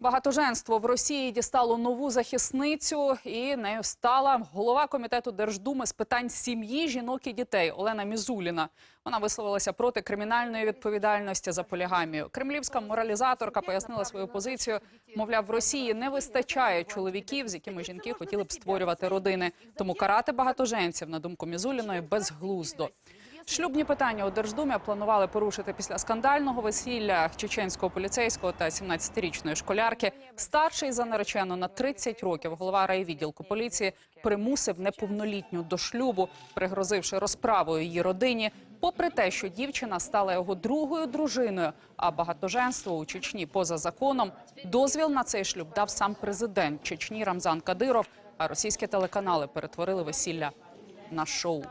Багатоженство в Росії дістало нову захисницю, і нею стала голова комітету Держдуми з питань сім'ї, жінок і дітей Олена Мізуліна. Вона висловилася проти кримінальної відповідальності за полігамію. Кремлівська моралізаторка пояснила свою позицію. Мовляв, в Росії не вистачає чоловіків, з якими жінки хотіли б створювати родини. Тому карати багатоженців, на думку Мізуліної, безглуздо. Шлюбні питання у Держдумі планували порушити після скандального весілля чеченського поліцейського та 17-річної школярки. Старший за наречену на 30 років голова райвідділку поліції примусив неповнолітню до шлюбу, пригрозивши розправою її родині. Попри те, що дівчина стала його другою дружиною, а багатоженство у Чечні поза законом, дозвіл на цей шлюб дав сам президент Чечні Рамзан Кадиров. А російські телеканали перетворили весілля на шоу.